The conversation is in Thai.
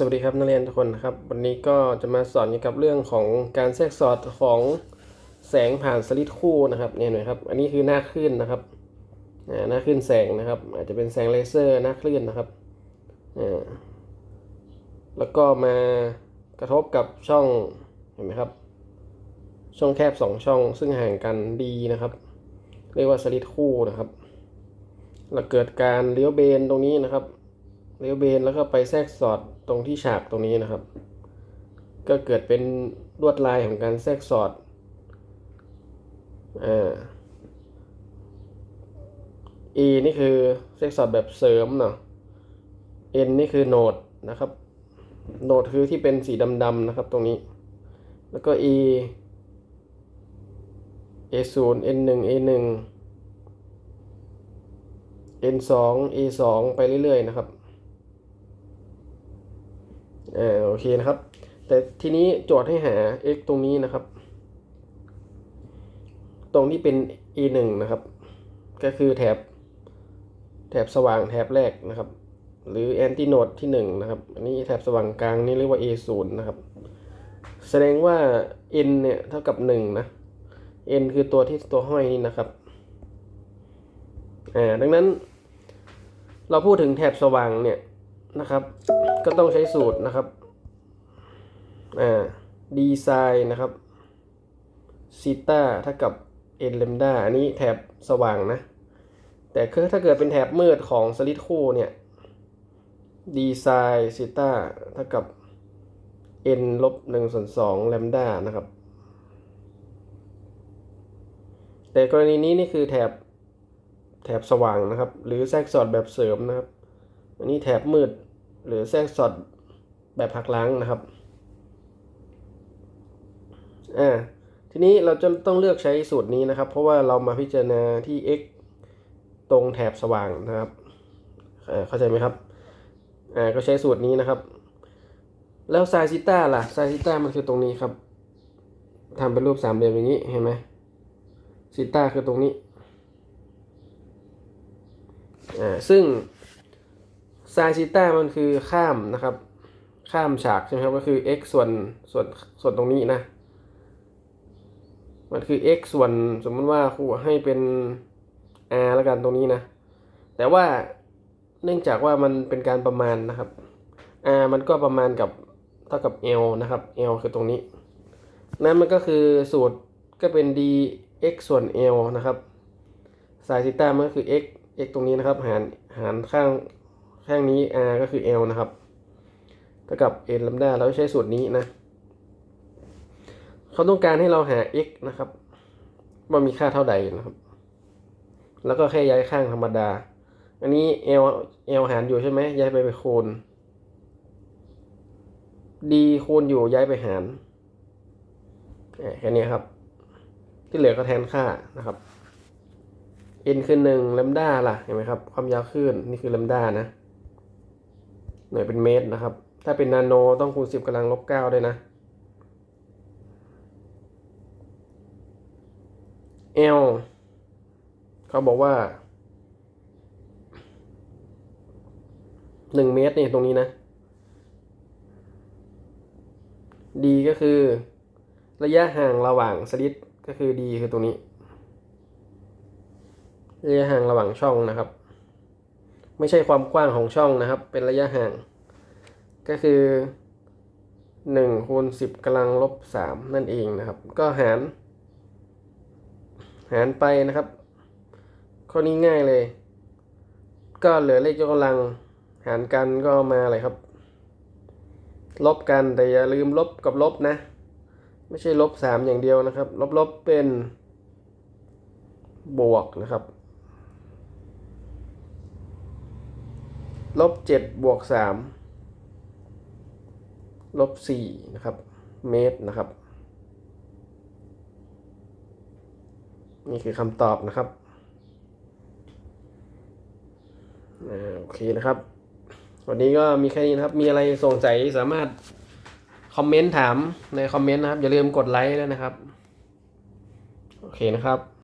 สวัสดีครับนักเรียนทุกคนนะครับ วันนี้ก็จะมาสอนเกี่ยวกับเรื่องของการแทรกสอดของแสงผ่านสลิดคู่นะครับเนี่ยหน่อยครับอันนี้คือหน้าคลื่นนะครับอ่าหน้าคลื่นแสงนะครับ อาจจะเป็นแสงเลเซอร์หน้าคลื่นนะครับแล้วก็มากระทบกับช่องเห็นไหมครับ ช่องแคบสองช่อง ซึ่งห่างกันดีนะครับ เรียกว่าสลิดคู่นะครับแล้วเกิดการเลี้ยวเบนตรงนี้นะครับ เลี้ยวเบนแล้วก็ไปแทรกสอดตรงที่ฉากตรงนี้นะครับ ก็เกิดเป็นลวดลายของการแทรกสอดอ่า E นี่คือแทรกสอดแบบเสริมเนาะ N นี่คือโหนดนะครับโหนดคือที่เป็นสีดำๆนะครับตรงนี้ แล้วก็ E A 0 N 1 A 1 N 2 A 2ไปเรื่อยๆนะครับ อ่าโอเคนะครับ แต่ทีนี้โจทย์ให้หา x ตรงนี้นะครับ ตรงที่เป็น e 1นะครับ ก็คือแถบแถบสว่างแถบแรกนะครับ หรือแอนติโนดที่1นะครับอันนี้แถบสว่างกลางนี่เรียกว่า a 0นะครับ แสดงว่า n เนี่ยเท่ากับ1นะ n คือตัวที่ตัวห้อยนี่นะครับอ่าดังนั้น เราพูดถึงแถบสว่างเนี่ย นะครับ ก็ต้องใช้สูตรนะครับ อ่าดีไซน์นะครับซีต้าเท่ากับเอ็นเลมดาอันนี้แถบสว่างนะ แต่คือถ้าเกิดเป็นแถบมืดของสลิดคู่เนี่ยดีไซน์ซีต้าเท่ากับ n ลบหนึ่งส่วนสองแลมดานะครับ แต่กรณีนี้นี่คือแถบแถบสว่างนะครับ หรือแทรกสอดแบบเสริมนะครับ อันนี้แถบมืดหรือแทรกสอดแบบหักล้างนะครับอ่าทีนี้เราจะต้องเลือกใช้สูตรนี้นะครับ เพราะว่าเรามาพิจารณาที่ x ตรงแถบสว่างนะครับเข้าใจไหมครับอ่าก็ใช้สูตรนี้นะครับ แล้วไซซิต้าล่ะไซซิต้ามันคือตรงนี้ครับทำเป็นรูปสามเหลี่ยมอย่างนี้เห็นไหมซิต้าคือตรงนี้อ่าซึ่ง ไซซิต้ามันคือข้ามนะครับ ข้ามฉากใช่ไหมครับ ก็คือ x ส่วนส่วนส่วนตรงนี้นะ มันคือ x ส่วนสมมติว่าครูให้เป็น r แล้วกันตรงนี้นะ แต่ว่าเนื่องจากว่ามันเป็นการประมาณนะครับ r มันก็ประมาณกับเท่ากับ l นะครับ l คือตรงนี้ นั้นมันก็คือสูตรก็เป็น dx ส่วน l นะครับ sin ซิต้ามันก็คือ x x ตรงนี้นะครับ หารหารข้าง ข้างนี้ r ก็คือ l นะครับเท่ากับ n ลัมดาเราใช้สูตรนี้นะ เขาต้องการให้เราหา x นะครับว่ามีค่าเท่าใดนะครับ แล้วก็แค่ย้ายข้างธรรมดา อันนี้ l l หารอยู่ใช่ไหมย้ายไปไปคูณ d คูณอยู่ย้ายไปหารแค่นี้ครับ ที่เหลือก็แทนค่านะครับ n คือหนึ่งแลมดาล่ะ เห็นไหมครับ ความยาวคลื่นนี่คือแลมดานะ หน่วยเป็นเมตรนะครับ ถ้าเป็นนาโนต้องคูณสิบกำลังลบเก้าด้วยนะ L เขาบอกว่าหนึ่งเมตรนี่ตรงนี้นะ D ก็คือระยะห่างระหว่างสลิดก็คือ D คือตรงนี้ ระยะห่างระหว่างช่องนะครับ ไม่ใช่ความกว้างของช่องนะครับ เป็นระยะห่าง ก็คือหนึ่งคูณสิบกำลังลบสามนั่นเองนะครับ ก็หาร หารไปนะครับ ข้อนี้ง่ายเลย ก็เหลือเลขยกกำลัง หารกันก็มาอะไรครับ ลบกันแต่อย่าลืมลบกับลบนะ ไม่ใช่ลบสามอย่างเดียวนะครับ ลบลบเป็นบวกนะครับ ลบเจ็ดบวกสามลบสี่นะครับ เมตรนะครับ นี่คือคำตอบนะครับอโอเคนะครับ วันนี้ก็มีแค่นี้นะครับ มีอะไรสงสัยสามารถคอมเมนต์ถามในคอมเมนต์นะครับ อย่าลืมกดไลค์ด้วยนะครับ โอเคนะครับ